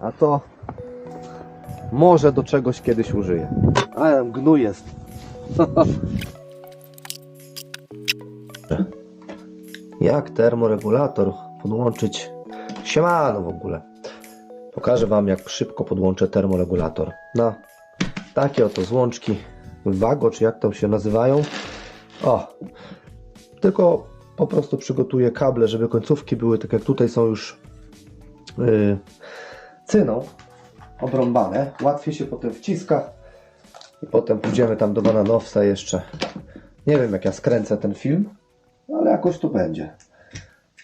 A to może do czegoś kiedyś użyję. Ale gnój jest. Jak termoregulator podłączyć? Siemano w ogóle. Pokażę Wam, jak szybko podłączę termoregulator. Na takie oto złączki Wago, czy jak tam się nazywają. O, tylko po prostu przygotuję kable, żeby końcówki były tak jak tutaj są już yy, cyną obrąbane. Łatwiej się potem wciska i potem pójdziemy tam do bananowca jeszcze. Nie wiem jak ja skręcę ten film, ale jakoś tu będzie.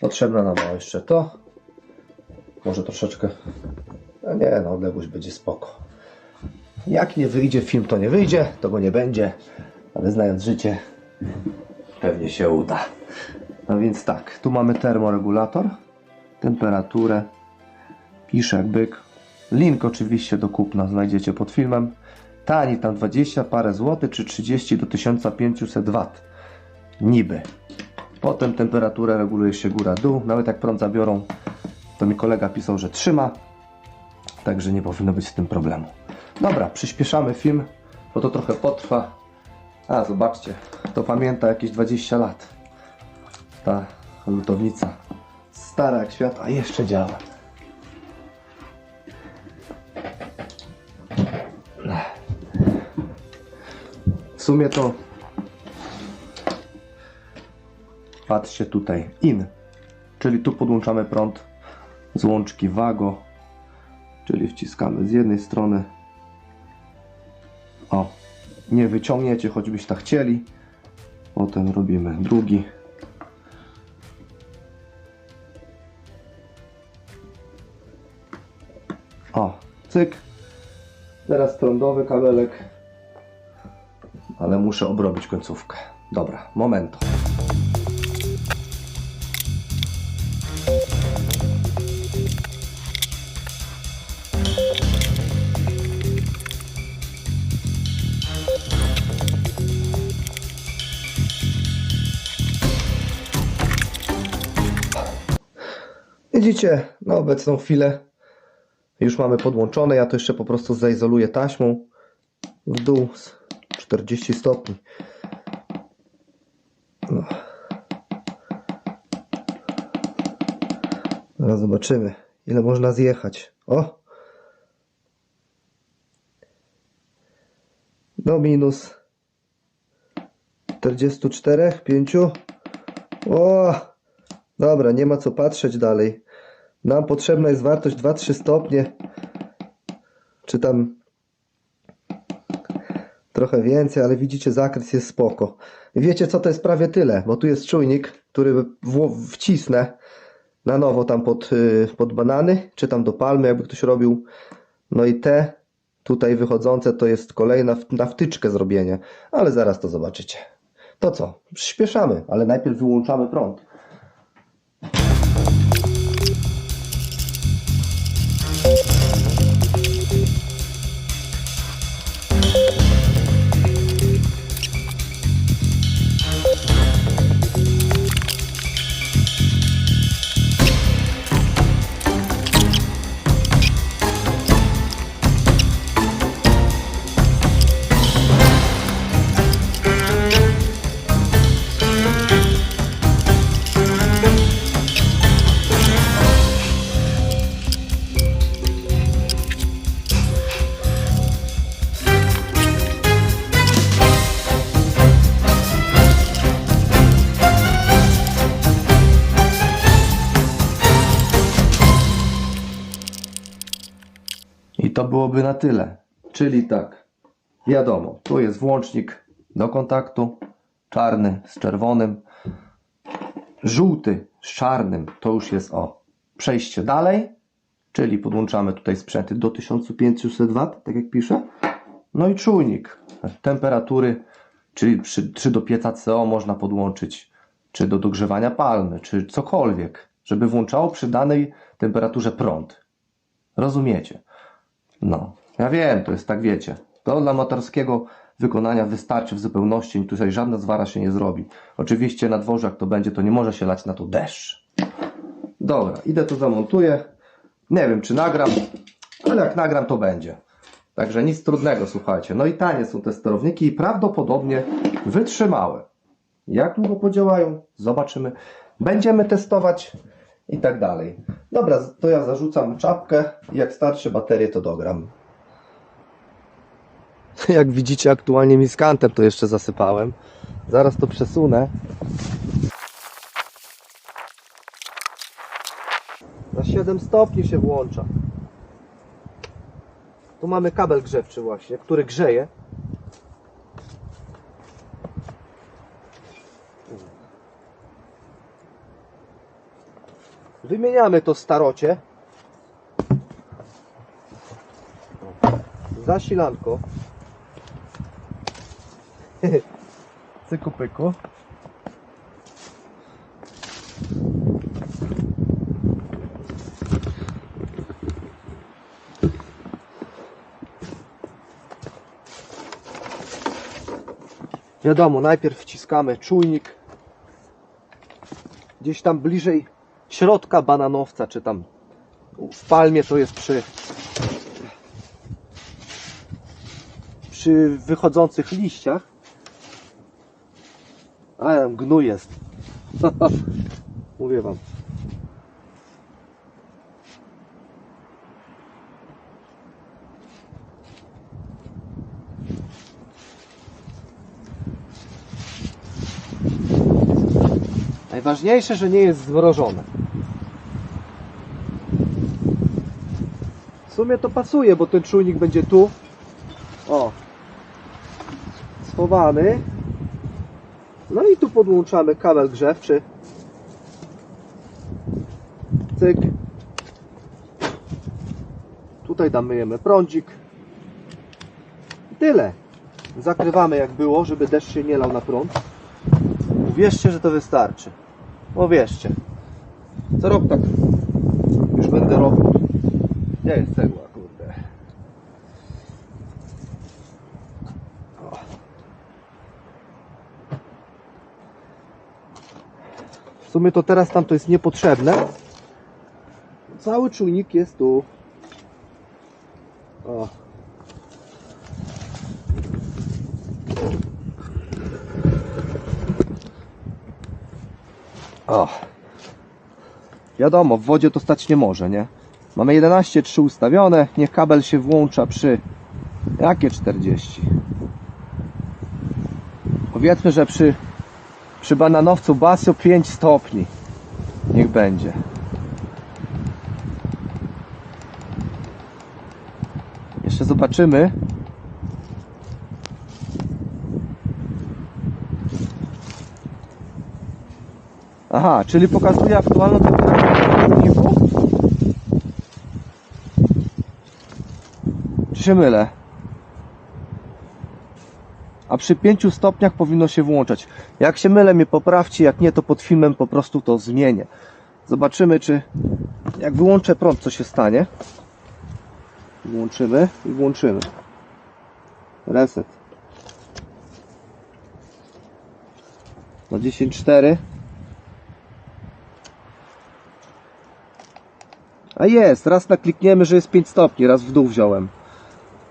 Potrzebna nam jeszcze to. Może troszeczkę. No nie, no odległość będzie spoko. Jak nie wyjdzie film, to nie wyjdzie, to go nie będzie, ale znając życie, pewnie się uda. No więc tak, tu mamy termoregulator, temperaturę, pisze jak byk. Link oczywiście do kupna znajdziecie pod filmem. Tani tam 20 parę złotych, czy 30 do 1500 W. Niby. Potem temperaturę reguluje się góra-dół. Nawet jak prąd zabiorą, to mi kolega pisał, że trzyma. Także nie powinno być z tym problemu. Dobra, przyspieszamy film, bo to trochę potrwa. A, zobaczcie, to pamięta jakieś 20 lat. Ta lutownica. Stara jak świat, a jeszcze działa. Sumie to patrzcie tutaj. In, czyli tu podłączamy prąd z łączki Wago, czyli wciskamy z jednej strony. O, nie wyciągniecie, choćbyście tak chcieli. Potem robimy drugi. O, cyk. Teraz prądowy kabelek ale muszę obrobić końcówkę. Dobra, momento. Widzicie, na obecną chwilę już mamy podłączone. Ja to jeszcze po prostu zaizoluję taśmą w dół 40 stopni. No. Zaraz zobaczymy, ile można zjechać. O! Do minus 44, 5. O! Dobra, nie ma co patrzeć dalej. Nam potrzebna jest wartość 2-3 stopnie. Czy tam trochę więcej, ale widzicie, zakres jest spoko. Wiecie co, to jest prawie tyle, bo tu jest czujnik, który wcisnę na nowo tam pod, y, pod banany, czy tam do palmy, jakby ktoś robił. No i te tutaj wychodzące to jest kolejna na wtyczkę zrobienie, ale zaraz to zobaczycie. To co? Przyspieszamy, ale najpierw wyłączamy prąd. To byłoby na tyle. Czyli tak, wiadomo, tu jest włącznik do kontaktu, czarny z czerwonym, żółty z czarnym, to już jest o przejście dalej, czyli podłączamy tutaj sprzęty do 1500 W, tak jak piszę. No i czujnik temperatury, czyli przy, czy do pieca CO można podłączyć, czy do dogrzewania palmy, czy cokolwiek, żeby włączało przy danej temperaturze prąd. Rozumiecie? No, ja wiem, to jest tak, wiecie. To dla amatorskiego wykonania wystarczy w zupełności, tutaj żadna zwara się nie zrobi. Oczywiście na dworze, jak to będzie, to nie może się lać na to deszcz. Dobra, idę to zamontuję. Nie wiem, czy nagram, Ale jak nagram, to będzie. Także nic trudnego, słuchajcie. No i tanie są te sterowniki i prawdopodobnie wytrzymałe. Jak długo podziałają? Zobaczymy. Będziemy testować i tak dalej. Dobra, to ja zarzucam czapkę jak starczy baterię, to dogram. Jak widzicie, aktualnie miskantem to jeszcze zasypałem. Zaraz to przesunę. Na 7 stopni się włącza. Tu mamy kabel grzewczy właśnie, który grzeje. Wymieniamy to starocie. Zasilanko. Cyku pyku. Wiadomo, najpierw wciskamy czujnik gdzieś tam bliżej środka bananowca, czy tam w palmie to jest przy przy wychodzących liściach. A gnój jest. Mówię wam. Najważniejsze, że nie jest zmrożone. W sumie to pasuje, bo ten czujnik będzie tu. O. Schowany. No i tu podłączamy kabel grzewczy. Cyk. Tutaj damyjemy prądzik. I tyle. Zakrywamy jak było, żeby deszcz się nie lał na prąd. Uwierzcie, że to wystarczy. Uwierzcie. Co rok tak już będę robił. Gdzie jest cegła, kurde? O. W sumie to teraz tam to jest niepotrzebne. Cały czujnik jest tu. O. O. Wiadomo, w wodzie to stać nie może, nie? Mamy 11.3 ustawione, niech kabel się włącza przy... Jakie 40? Powiedzmy, że przy, przy bananowcu Basio 5 stopni. Niech będzie. Jeszcze zobaczymy. Aha, czyli pokazuje aktualną temperaturę w silniku? Czy się mylę? A przy 5 stopniach powinno się włączać. Jak się mylę, mnie poprawcie, jak nie, to pod filmem po prostu to zmienię. Zobaczymy, czy jak wyłączę prąd, co się stanie. Włączymy i włączymy. Reset. Na 10.4 A jest, raz naklikniemy, że jest 5 stopni, raz w dół wziąłem.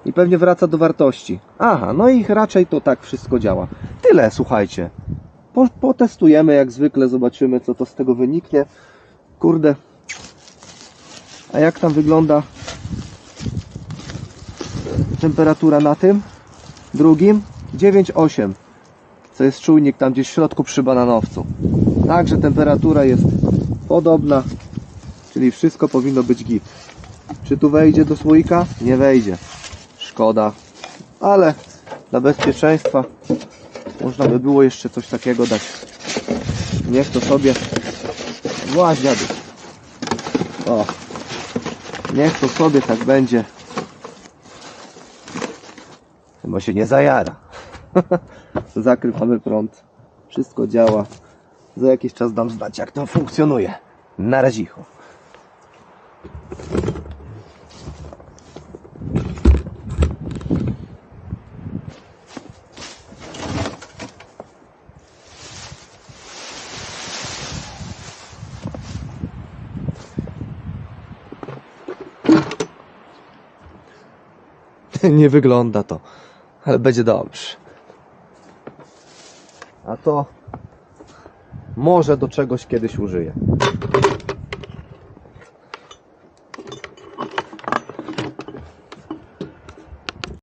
I pewnie wraca do wartości. Aha, no i raczej to tak wszystko działa. Tyle, słuchajcie. Po, potestujemy jak zwykle, zobaczymy co to z tego wyniknie. Kurde. A jak tam wygląda temperatura na tym? Drugim? 9,8. Co jest czujnik tam gdzieś w środku przy bananowcu. Także temperatura jest podobna. Czyli wszystko powinno być git. Czy tu wejdzie do słoika? Nie wejdzie. Szkoda. Ale dla bezpieczeństwa można by było jeszcze coś takiego dać. Niech to sobie dziadu. O. Niech to sobie tak będzie. Chyba się nie zajara. Zakrywamy prąd. Wszystko działa. Za jakiś czas dam znać jak to funkcjonuje. Na razicho. Nie wygląda to, ale będzie dobrze. A to może do czegoś kiedyś użyję.